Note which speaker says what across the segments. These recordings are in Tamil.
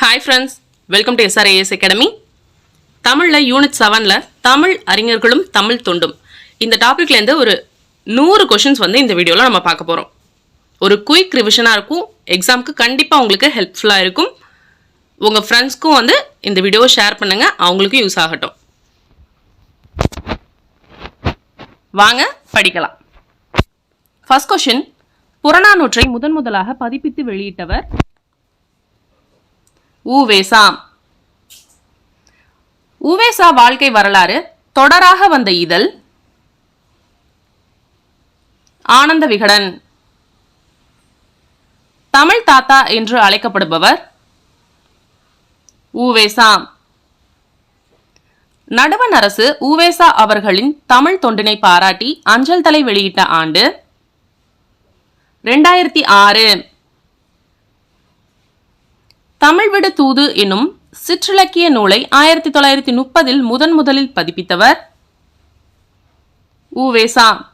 Speaker 1: Hi friends welcome to SRAS academy தமிழில் யூனிட் செவனில் தமிழ் அறிஞர்களும் தமிழ் தொண்டும். இந்த டாப்பிக்லேருந்து ஒரு நூறு கொஷின்ஸ் வந்து இந்த வீடியோவில் நம்ம பார்க்க போகிறோம் ஒரு குயிக் ரிவிஷனாக இருக்கும். எக்ஸாமுக்கு கண்டிப்பாக உங்களுக்கு ஹெல்ப்ஃபுல்லாக இருக்கும். உங்கள் ஃப்ரெண்ட்ஸ்க்கும் வந்து இந்த வீடியோவை ஷேர் பண்ணுங்கள் அவங்களுக்கும் யூஸ் ஆகட்டும். வாங்க படிக்கலாம். ஃபஸ்ட் கொஷின் புறநானூற்றை முதன் முதலாக பதிப்பித்து வெளியிட்டவர் ஊவேசா ஊவேசா வாழ்க்கை வரலாறு தொடராக வந்த இதழ் ஆனந்த விகடன். தமிழ் தாத்தா என்று அழைக்கப்படுபவர் ஊவேசா நடுவண் அரசு ஊவேசா அவர்களின் தமிழ் தொண்டினை பாராட்டி அஞ்சல் தலை வெளியிட்ட ஆண்டு ரெண்டாயிரத்தி ஆறு. தமிழ் விடு தூது எனும் சிற்றிலக்கிய நூலை ஆயிரத்தி தொள்ளாயிரத்தி முப்பதில் முதன் முதலில் பதிப்பித்தவர் உவேசா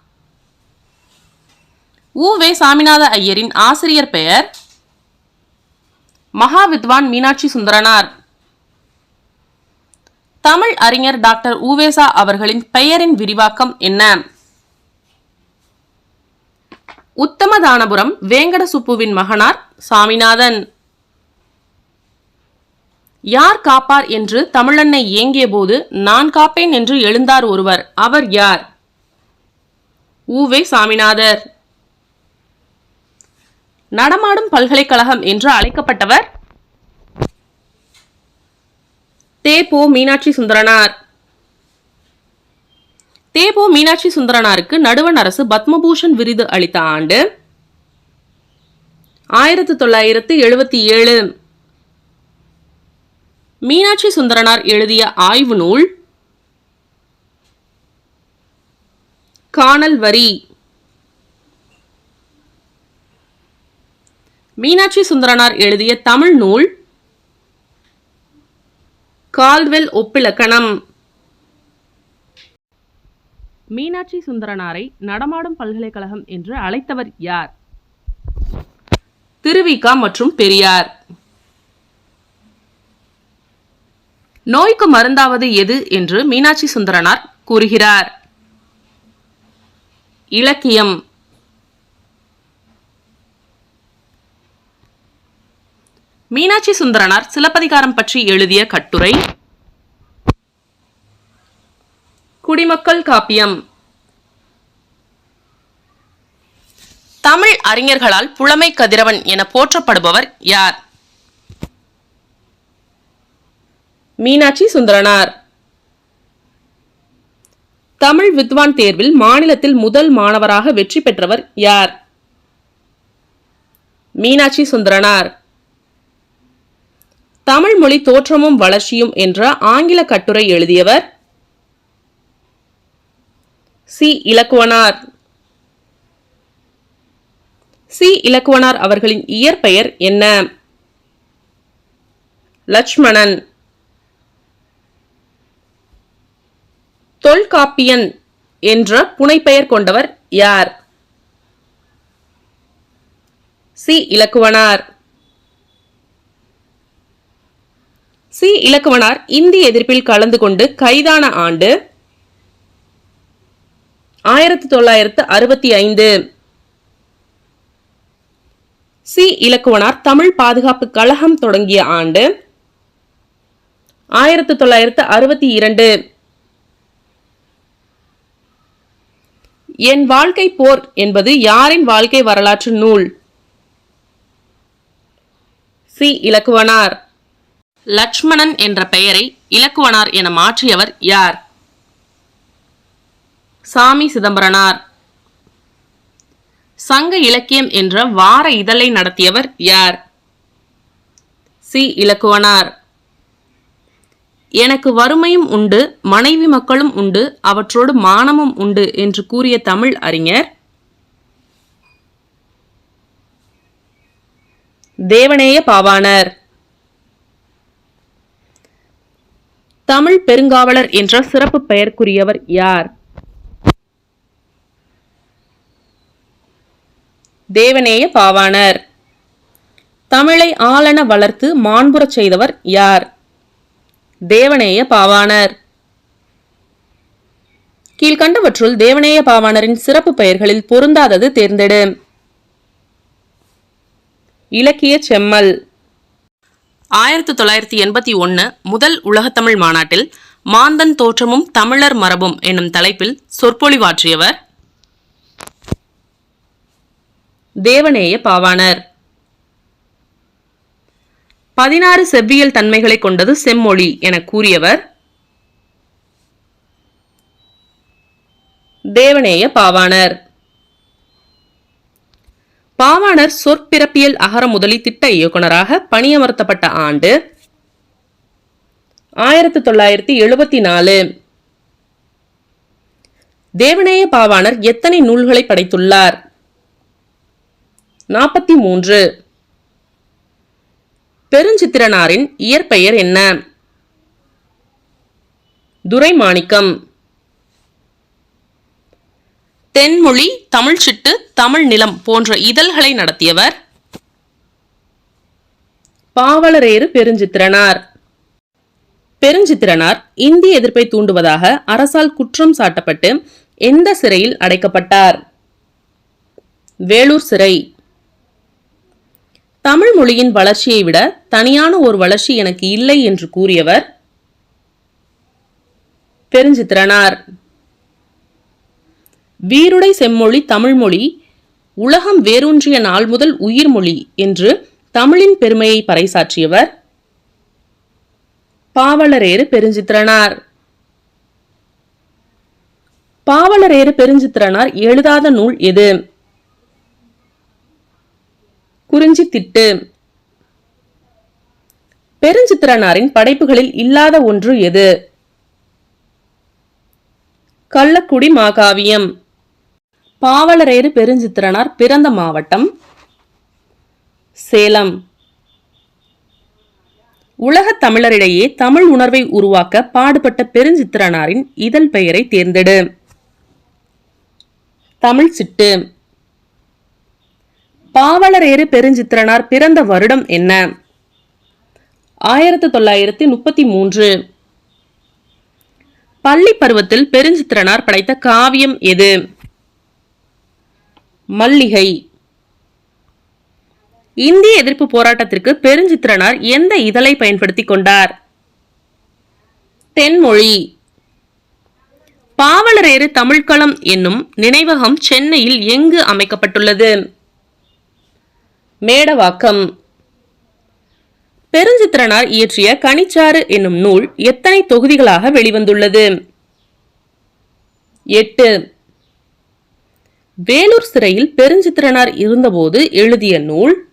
Speaker 1: உவே சாமிநாத ஐயரின் ஆசிரியர் பெயர் மகாவித்வான் மீனாட்சி சுந்தரனார். தமிழ் அறிஞர் டாக்டர் உவேசா அவர்களின் பெயரின் விரிவாக்கம் என்ன? உத்தமதானபுரம் வேங்கட சுப்புவின் மகனார் சாமிநாதன். யார் காப்பார் என்று தமிழன்னை ஏங்கிய போது நான் காப்பேன் என்று எழுந்தார் ஒருவர். அவர் யார்? ஊவே சாமிநாதர். நடமாடும் பல்கலைக்கழகம் என்று அழைக்கப்பட்டவர் தேபோ மீனாட்சி சுந்தரனார். தேபோ மீனாட்சி சுந்தரனாருக்கு நடுவண் அரசு பத்மபூஷன் விருது அளித்த ஆண்டு ஆயிரத்தி தொள்ளாயிரத்து எழுபத்தி ஏழு. மீனாட்சி சுந்தரனார் எழுதிய ஆய்வு நூல் காணல் வரி. மீனாட்சி சுந்தரனார் எழுதிய தமிழ் நூல் கால்வெல் ஒப்பிலக்கணம். மீனாட்சி சுந்தரனாரை நடமாடும் பல்கலைக்கழகம் என்று அழைத்தவர் யார்? திருவிகா மற்றும் பெரியார். நோய்க்கு மருந்தாவது எது என்று மீனாட்சி சுந்தரனார் கூறுகிறார். இலக்கியம். மீனாட்சி சுந்தரனார் சிலப்பதிகாரம் பற்றி எழுதிய கட்டுரை. குடிமக்கள் காப்பியம். தமிழ் அறிஞர்களால் புலமை கதிரவன் என போற்றப்படுபவர் யார்? மீனாட்சி சுந்தரனார். தமிழ் வித்வான் தேர்வில் மாநிலத்தில் முதல் மாணவராக வெற்றி பெற்றவர் யார்? மீனாட்சி சுந்தரனார். தமிழ் மொழி தோற்றமும் வளர்ச்சியும் என்ற ஆங்கில கட்டுரை எழுதியவர் சி. இலக்குவனார். சி. இலக்குவனார் அவர்களின் இயற்பெயர் என்ன? லட்சுமணன். தொல்காப்பியன் என்ற புனைப்பெயர் கொண்டவர் யார்? சி. இலக்குவனார். சி. இலக்குவனார் இந்தி எதிர்ப்பில் கலந்து கொண்டு கைதான ஆண்டு ஆயிரத்தி தொள்ளாயிரத்து அறுபத்தி ஐந்து. சி. இலக்குவனார் தமிழ் பாதுகாப்பு கழகம் தொடங்கிய ஆண்டு ஆயிரத்தி தொள்ளாயிரத்து அறுபத்தி இரண்டு. என் வாழ்க்கை போர் என்பது யாரின் வாழ்க்கை வரலாற்று நூல்? சி. இலக்குவனார். லட்சுமணன் என்ற பெயரை இலக்குவனார் என மாற்றியவர் யார்? சாமி சிதம்பரனார். சங்க இலக்கியம் என்ற வார இதழை நடத்தியவர் யார்? சி. இலக்குவனார். எனக்கு வறுமையும் உண்டு மனைவி மக்களும் உண்டு அவற்றோடு மானமும் உண்டு என்று கூறிய தமிழ் அறிஞர் தேவநேய பாவாணர். தமிழ் பெருங்காவலர் என்ற சிறப்பு பெயர்க்குரியவர் யார்? தேவநேய பாவாணர். தமிழை ஆளென வளர்த்து மாண்புறச் செய்தவர் யார்? தேவநேய பாவாணர். கீழ்கண்டவற்றுள் தேவநேய பாவாணரின் சிறப்பு பெயர்களில் பொருந்தாதது தேர்ந்தெடு. இலக்கிய செம்மல். ஆயிரத்தி தொள்ளாயிரத்தி எண்பத்தி ஒன்று முதல் உலகத்தமிழ் மாநாட்டில் மாந்தன் தோற்றமும் தமிழர் மரபும் என்னும் தலைப்பில் சொற்பொழிவாற்றியவர் தேவநேய பாவாணர். பதினாறு செவ்வியல் தன்மைகளை கொண்டது செம்மொழி என கூறியவர் தேவநேய பாவாணர். பாவாணர் சொற்பிறப்பியல் அகர முதலி திட்ட இயக்குனராக பணியமர்த்தப்பட்ட ஆண்டு ஆயிரத்தி தொள்ளாயிரத்தி எழுபத்தி நாலு. தேவநேய பாவாணர் எத்தனை நூல்களை படைத்துள்ளார்? நாற்பத்தி மூன்று. பெருஞ்சித்திரனாரின் இயற்பெயர் என்ன? துரைமாணிக்கம். தென்மொழி தமிழ்ச்சிட்டு தமிழ் நிலம் போன்ற இதழ்களை நடத்தியவர் பாவலரேறு பெருஞ்சித்திரனார். பெருஞ்சித்திரனார் இந்திய எதிர்ப்பை தூண்டுவதாக அரசால் குற்றம் சாட்டப்பட்டு எந்த சிறையில் அடைக்கப்பட்டார்? வேலூர் சிறை. தமிழ் மொழியின் வளர்ச்சியை விட தனியான ஒரு வளர்ச்சி எனக்கு இல்லை என்று கூறியவர் பெருஞ்சித்திரனார் வீருடை செம்மொழி தமிழ்மொழி உலகம் வேரூன்றிய நாள் முதல் உயிர்மொழி என்று தமிழின் பெருமையை பறைசாற்றியவர் பாவலரேறு பெருஞ்சித்திரனார். பாவலரேறு பெருஞ்சித்திரனார் எழுதாத நூல் எது? குறிஞ்சி திட்டு. பெருஞ்சித்திரனாரின் படைப்புகளில் இல்லாத ஒன்று எது? கள்ளக்குடி மாகாவியம். பாவலரேறு பெருஞ்சித்திரனார் பிறந்த மாவட்டம் சேலம். உலகத் தமிழரிடையே தமிழ் உணர்வை உருவாக்க பாடுபட்ட பெருஞ்சித்திரனாரின் இதழ் பெயரை தேர்ந்தெடு. தமிழ் சிட்டு பாவலரேறு பெருஞ்சித்திரனார் பிறந்த வருடம் என்ன? ஆயிரத்தி தொள்ளாயிரத்தி முப்பத்தி மூன்று. பள்ளி பருவத்தில் பெருஞ்சித்திரனார் படைத்த காவியம் எது? மல்லிகை. இந்திய எதிர்ப்பு போராட்டத்திற்கு பெருஞ்சித்திரனார் எந்த இதழை பயன்படுத்திக் கொண்டார்? தென்மொழி. பாவலரேறு தமிழ்களம் என்னும் நினைவகம் சென்னையில் எங்கு அமைக்கப்பட்டுள்ளது? மேடவாக்கம். பெருஞ்சித்திரனார் இயற்றிய கனிச்சாறு என்னும் நூல் எத்தனை தொகுதிகளாக வெளிவந்துள்ளது? எட்டு. வேலூர் சிறையில் பெருஞ்சித்திரனார் இருந்தபோது எழுதிய நூல்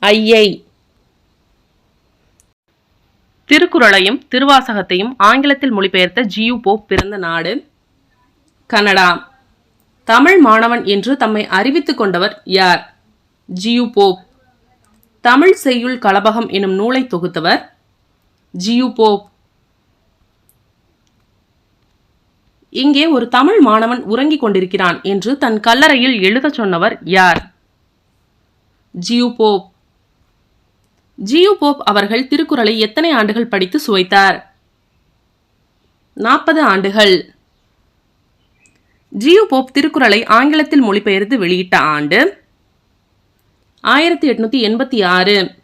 Speaker 1: ஐயை. திருக்குறளையும் திருவாசகத்தையும் ஆங்கிலத்தில் மொழிபெயர்த்த ஜியு போப் பிறந்த நாடு கனடா. தமிழ் மாணவன் என்று தம்மை அறிவித்துக் கொண்டவர் யார்? G U Pope. தமிழ் செய்யுள் கலபகம் எனும் நூலை தொகுத்தவர் ஜியு போப். இங்கே ஒரு தமிழ் மாணவன் உறங்கிக் கொண்டிருக்கிறான் என்று தன் கல்லறையில் எழுதச் சொன்னவர் யார்? G U Pope. ஜியு போப் அவர்கள் திருக்குறளை எத்தனை ஆண்டுகள் படித்து சுவைத்தார்? நாற்பது ஆண்டுகள். ஜியோ போப் திருக்குறளை ஆங்கிலத்தில் மொழிபெயர்த்து வெளியிட்ட ஆண்டு ஆயிரத்தி எட்நூத்தி எண்பத்தி ஆறு.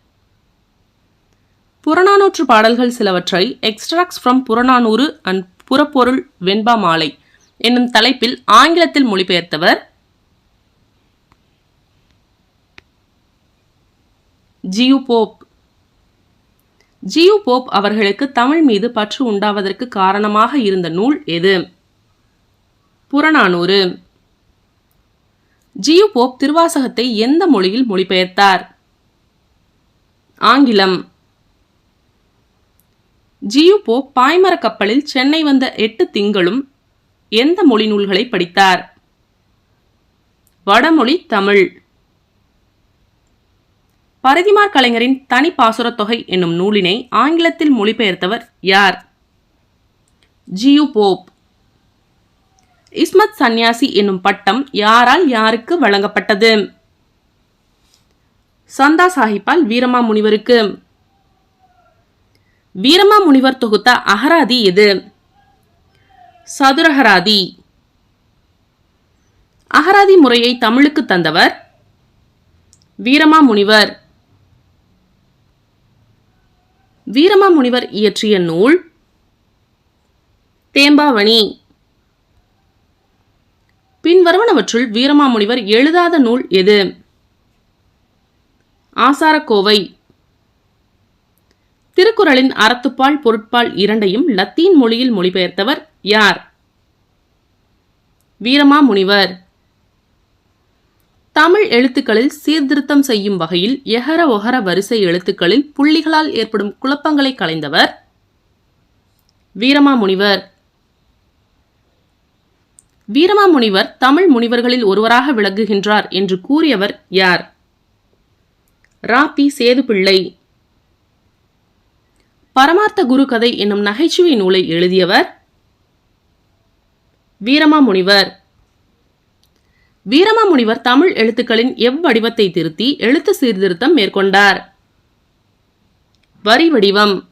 Speaker 1: புறநானூற்று பாடல்கள் சிலவற்றை எக்ஸ்ட்ராக்ஸ் ஃப்ரம் புறநானூறு அண்ட் புறப்பொருள் வெண்பா மாலை என்னும் தலைப்பில் ஆங்கிலத்தில் மொழிபெயர்த்தவர் G U Pope. G U Pope அவர்களுக்கு தமிழ் மீது பற்று உண்டாவதற்கு காரணமாக இருந்த நூல் எது? புறநானூறு. ஜியு போப் திருவாசகத்தை எந்த மொழியில் மொழிபெயர்த்தார்? ஆங்கிலம். ஜியு போப் பாய்மரக் கப்பலில் சென்னை வந்த எட்டு திங்களும் எந்த மொழி நூல்களை படித்தார்? வடமொழி தமிழ். பரதிமார் கலைஞரின் தனி பாசுரத் தொகை என்னும் நூலினை ஆங்கிலத்தில் மொழிபெயர்த்தவர் யார்? G U Pope. இஸ்மத் சந்நியாசி என்னும் பட்டம் யாரால் யாருக்கு வழங்கப்பட்டது? சந்தா சாஹிப்பால் வீரமா முனிவருக்கு. வீரமா முனிவர் தொகுத்த அகராதி எது? சதுரகராதி. அகராதி முறையை தமிழுக்கு தந்தவர் வீரமா முனிவர். வீரமா முனிவர் இயற்றிய நூல் தேம்பாவணி. பின்வருவனவற்றுள் வீரமாமுனிவர் எழுதாத நூல் எது? ஆசாரக்கோவை. திருக்குறளின் அறத்துப்பால் பொருட்பால் இரண்டையும் லத்தீன் மொழியில் மொழிபெயர்த்தவர் யார்? வீரமாமுனிவர். தமிழ் எழுத்துக்களில் சீர்திருத்தம் செய்யும் வகையில் எகர ஒகர வரிசை எழுத்துக்களில் புள்ளிகளால் ஏற்படும் குழப்பங்களை களைந்தவர் வீரமாமுனிவர். வீரமாமுனிவர் தமிழ் முனிவர்களில் ஒருவராக விளங்குகின்றார் என்று கூறியவர் யார்? ராபி சேதுப்பிள்ளை பரமார்த்த குரு கதை என்னும் நகைச்சுவை நூலை எழுதியவர் வீரமாமுனிவர் வீரமாமுனிவர் தமிழ் எழுத்துக்களின் எவ்வடிவத்தை திருத்தி எழுத்து சீர்திருத்தம் மேற்கொண்டார். வரி வடிவம்.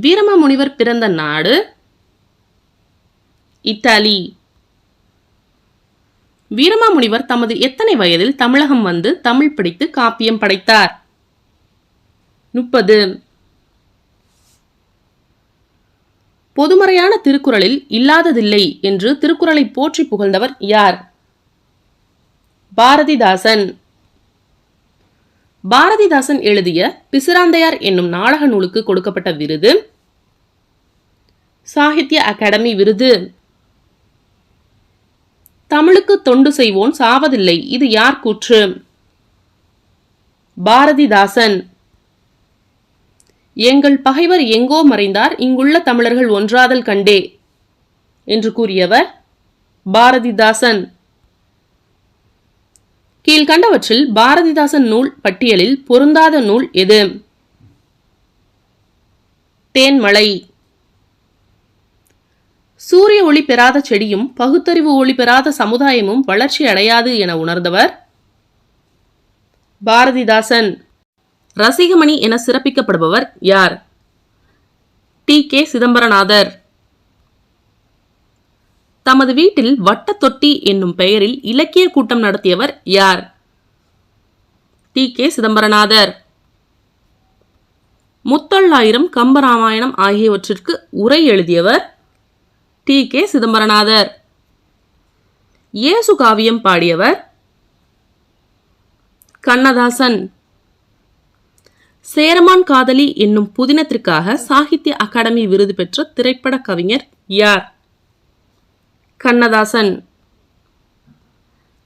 Speaker 1: வீரமாமுனிவர் பிறந்த நாடு இத்தாலி. வீரமாமுனிவர் தமது எத்தனை வயதில் தமிழகம் வந்து தமிழ் பிடித்து காப்பியம் படைத்தார்? முப்பது. பொதுமறையான திருக்குறளில் இல்லாததில்லை என்று திருக்குறளை போற்றி புகழ்ந்தவர் யார்? பாரதிதாசன். பாரதிதாசன் எழுதிய பிசிராந்தையார் என்னும் நாடக நூலுக்கு கொடுக்கப்பட்ட விருது சாகித்ய அகாடமி விருது. தமிழுக்கு தொண்டு செய்வோன் சாவதில்லை. இது யார் கூற்று? பாரதிதாசன். எங்கள் பகைவர் எங்கோ மறைந்தார் இங்குள்ள தமிழர்கள் ஒன்றாதல் கண்டே என்று கூறியவர் பாரதிதாசன். கீழ்கண்டவற்றில் பாரதிதாசன் நூல் பட்டியலில் பொருந்தாத நூல் எது? தேன்மலை சூரிய ஒளி பெறாத செடியும் பகுத்தறிவு ஒளி பெறாத சமுதாயமும் வளர்ச்சி அடையாது என உணர்ந்தவர் பாரதிதாசன். ரசிகமணி என சிறப்பிக்கப்படுபவர் யார்? டி. கே. சிதம்பரநாதர். தமது வீட்டில் வட்ட தொட்டி என்னும் பெயரில் இலக்கிய கூட்டம் நடத்தியவர் யார்? டி. கே. சிதம்பரநாதர். முத்தொள்ளாயிரம் கம்பராமாயணம் ஆகியவற்றிற்கு உரை எழுதியவர் டி. கே. சிதம்பரநாதர் இயேசு காவியம் பாடியவர் கண்ணதாசன். சேரமான் காதலி என்னும் புதினத்திற்காக சாகித்ய அகாடமி விருது பெற்ற திரைப்பட கவிஞர் யார்? கண்ணதாசன்.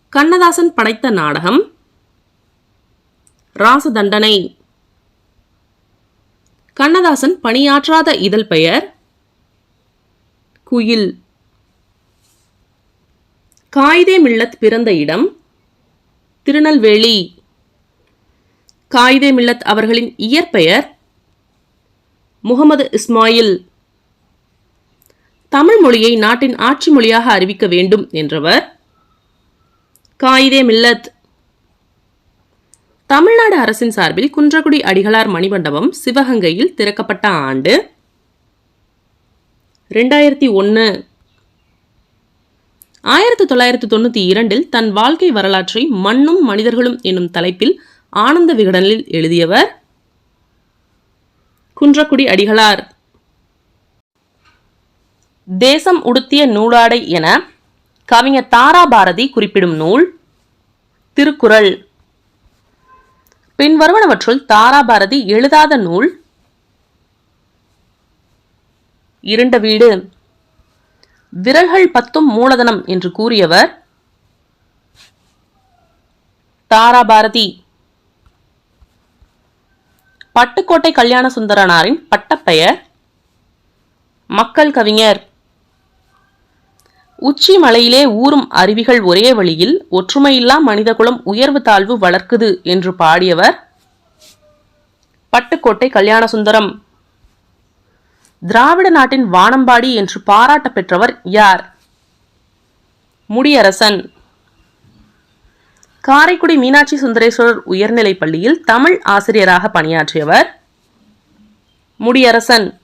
Speaker 1: கண்ணதாசன் படைத்த நாடகம் ராசதண்டனை. கண்ணதாசன் பணியாற்றாத இதழ் பெயர் குயில். காயிதே மில்லத் பிறந்த இடம் திருநெல்வேலி. காயிதே மில்லத் அவர்களின் இயற்பெயர் முகமது இஸ்மாயில். தமிழ் மொழியை நாட்டின் ஆட்சி மொழியாக அறிவிக்க வேண்டும் என்றவர். காயிதே மில்லத். தமிழ்நாடு அரசின் சார்பில் குன்றக்குடி அடிகளார் மணிமண்டபம் சிவகங்கையில் திறக்கப்பட்ட ஆண்டு ரெண்டாயிரத்தி ஒன்று ஆயிரத்தி தொள்ளாயிரத்தி தொண்ணூற்றி இரண்டில் தன் வாழ்க்கை வரலாற்றை மண்ணும் மனிதர்களும் என்னும் தலைப்பில் ஆனந்த விகடனில் எழுதியவர் குன்றக்குடி அடிகளார். தேசம் உடுத்திய நூலாடை என கவிஞர் தாரா பாரதி குறிப்பிடும் நூல் திருக்குறள். பின்வருவனவற்றுள் தாரா பாரதி எழுதாத நூல் இருண்ட வீடு. விரல்கள் பத்தும் மூலதனம் என்று கூறியவர் தாராபாரதி. பட்டுக்கோட்டை கல்யாண சுந்தரனாரின் பட்டப்பெயர் மக்கள் கவிஞர். உச்சி மலையிலே ஊறும் அருவிகள் ஒரே வழியில் ஒற்றுமையில்லா மனிதகுலம் உயர்வு தாழ்வு வளர்க்குது என்று பாடியவர் பட்டுக்கோட்டை கல்யாண சுந்தரம். திராவிட நாட்டின் வானம்பாடி என்று பாராட்ட பெற்றவர் யார்? முடியரசன். காரைக்குடி மீனாட்சி சுந்தரேஸ்வரர் உயர்நிலைப் பள்ளியில் தமிழ் ஆசிரியராக பணியாற்றியவர் முடியரசன்.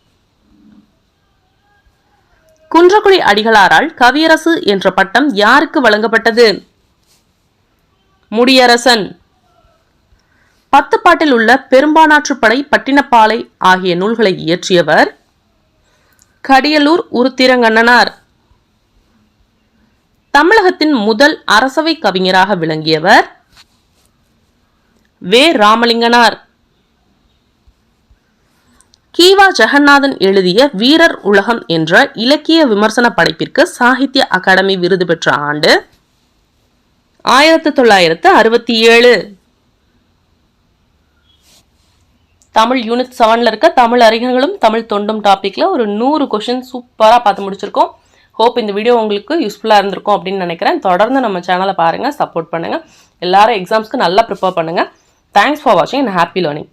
Speaker 1: குன்றக்குடி அடிகளாரால் கவியரசு என்ற பட்டம் யாருக்கு வழங்கப்பட்டது? முடியரசன். பத்து பாட்டில் உள்ள பெரும்பானாற்றுப்படை பட்டினப்பாலை ஆகிய நூல்களை இயற்றியவர் கடியலூர் உருத்திரங்கண்ணனார். தமிழகத்தின் முதல் அரசவை கவிஞராக விளங்கியவர் வே. ராமலிங்கனார். கீவா ஜெகநாதன் எழுதிய வீரர் உலகம் என்ற இலக்கிய விமர்சன படைப்பிற்கு சாகித்ய அகாடமி விருது பெற்ற ஆண்டு ஆயிரத்து தொள்ளாயிரத்து அறுபத்தி ஏழு. தமிழ் யூனிட் செவனில் இருக்க தமிழ் அறிஞர்களும் தமிழ் தொண்டும் டாப்பிக்கில் ஒரு நூறு கொஷின் சூப்பராக பார்த்து முடிச்சிருக்கோம். ஹோப் இந்த வீடியோ உங்களுக்கு யூஸ்ஃபுல்லாக இருந்திருக்கும் அப்படின்னு நினைக்கிறேன். தொடர்ந்து நம்ம சேனலை பாருங்கள் சப்போர்ட் பண்ணுங்கள் எல்லாரும் எக்ஸாம்ஸ்க்கு நல்லா ப்ரிப்பேர் பண்ணுங்கள் தேங்க்ஸ் ஃபார் வாட்சிங் அண்ட் ஹாப்பி லேர்னிங்